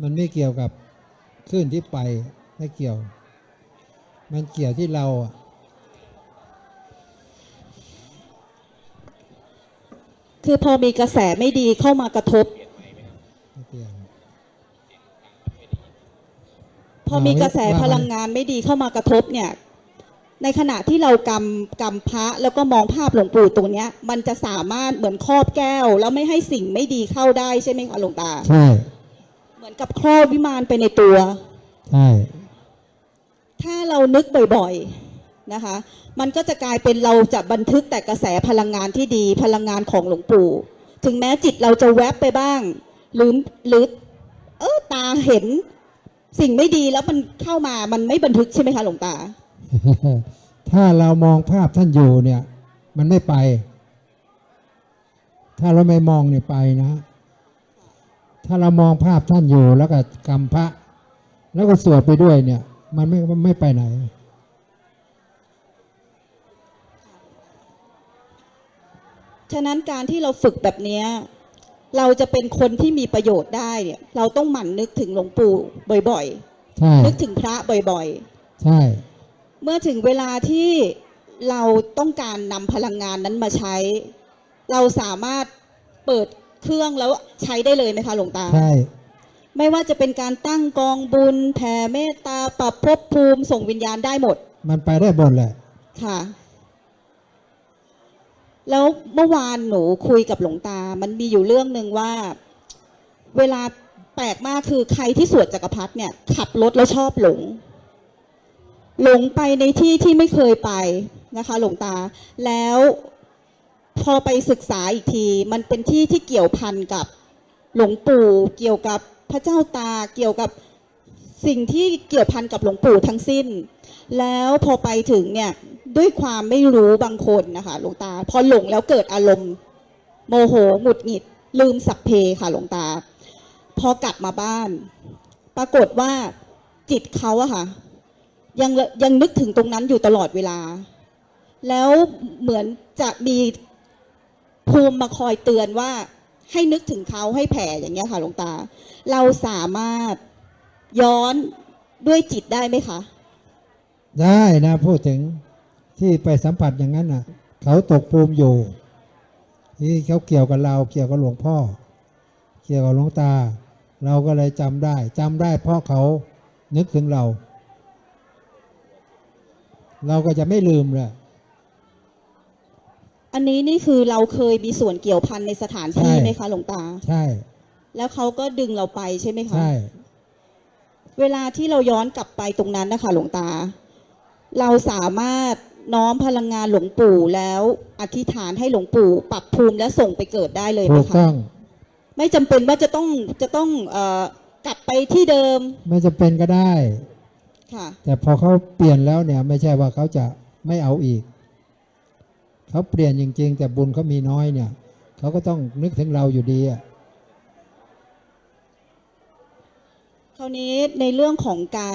มันไม่เกี่ยวกับคลื่นที่ไปไม่เกี่ยว มันเกี่ยวที่เราอะคือพอมีกระแสไม่ดีเข้ามากระทบไม่เกี่ยวพอมีกระแสพลังงานไม่ดีเข้ามากระทบเนี่ย ในขณะที่เรากำกำพระแล้วก็มองภาพหลวงปู่ตรงเนี้ย มันจะสามารถเหมือนครอบแก้ว แล้วไม่ให้สิ่งไม่ดีเข้าได้ใช่ไหมคะหลวงตา ใช่ เหมือนกับครอบวิมานไปในตัวใช่ถ้าเรานึกบ่อยๆนะคะ มันก็จะกลายเป็นเราจะบันทึกแต่กระแสพลังงานที่ดีพลังงานของหลวงปู่ ถึงแม้จิตเราจะแวบไปบ้าง หรือหรือเออตาเห็นสิ่งไม่ดีแล้วมันเข้ามามันไม่บันทึกใช่ไหมคะหลวงตา ถ้าเรามองภาพท่านอยู่เนี่ย มันไม่ไป ถ้าเราไม่มองเนี่ยไปนะ ถ้าเรามองภาพท่านอยู่แล้วก็กำพระ แล้วก็สวดไปด้วยเนี่ย มันไม่มันไม่ไปไหน ฉะนั้นการที่เราฝึกแบบเนี้ยเราจะเป็นคนที่มีประโยชน์ได้เนี่ย เราต้องหมั่นนึกถึงหลวงปู่บ่อยใช่ๆนึกถึงพระบ่อยใช่ๆเมื่อถึงเวลาที่เราต้องการนำพลังงานนั้นมาใช้ เราสามารถเปิด เครื่องแล้วใช้ได้เลยไหมคะหลวงตา ใช่ ไม่ว่าจะเป็นการตั้งกองบุญแผ่เมตตาปรับภพภูมิส่งวิญญาณได้หมด มันไปได้หมดแหละ ค่ะ แล้วเมื่อวานหนูคุยกับหลวงตา มันมีอยู่เรื่องหนึ่งว่า เวลาแปลกมากคือใครที่สวดจักรพรรดิเนี่ย ขับรถแล้วชอบหลง หลงไปในที่ที่ไม่เคยไปนะคะ หลวงตา แล้ว พอไปศึกษาอีกที มันเป็นที่ที่เกี่ยวพันกับหลวงปู่เกี่ยวกับพระเจ้าตาเกี่ยวกับสิ่งที่เกี่ยวพันกับหลวงปู่ทั้งสิ้น แล้วพอไปถึงเนี่ยด้วยความไม่รู้บางคนนะคะหลวงตา พอหลงแล้วเกิดอารมณ์ โมโหหงุดหงิด ลืมสัพเพค่ะหลวงตา พอกลับมาบ้าน ปรากฏว่าจิตเขาอะค่ะยังยังนึกถึงตรงนั้นอยู่ตลอดเวลา แล้วเหมือนจะมี ภูมิมาคอยเตือนว่าให้นึกถึงเขาให้แผ่อย่างเงี้ยค่ะหลวงตา เราสามารถย้อนด้วยจิตได้ไหมคะ ได้นะพูดถึงที่ไปสัมผัสอย่างนั้นน่ะ เขาตกภูมิอยู่ ที่เขาเกี่ยวกับเราเกี่ยวกับหลวงพ่อ เกี่ยวกับหลวงตา เราก็เลยจำได้จำได้เพราะเขานึกถึงเรา เราก็จะไม่ลืมเลย อันนี้นี่คือเราเคยมีส่วนเกี่ยวพันในสถานที่ใช่ ไหมคะหลวงตา ใช่ แล้วเขาก็ดึงเราไปใช่ไหมคะ ใช่ เวลาที่เราย้อนกลับไปตรงนั้นนะคะหลวงตา เราสามารถน้อมพลังงานหลวงปู่แล้วอธิษฐานให้หลวงปู่ ปรับภูมิและส่งไปเกิดได้เลยไหมถูกคะ ต้อง ไม่จำเป็นว่าจะต้องจะต้องเอ่อกลับไปที่เดิมไม่จะเป็นก็ได้ ค่ะ แต่พอเขาเปลี่ยนแล้วเนี่ย ไม่ใช่ว่าเขาจะไม่เอาอีก เขาเปลี่ยนจริง ๆ แต่บุญเขามีน้อยเนี่ยเขาก็ต้องนึกถึงเราอยู่ดีอะคราวนี้ในเรื่องของการ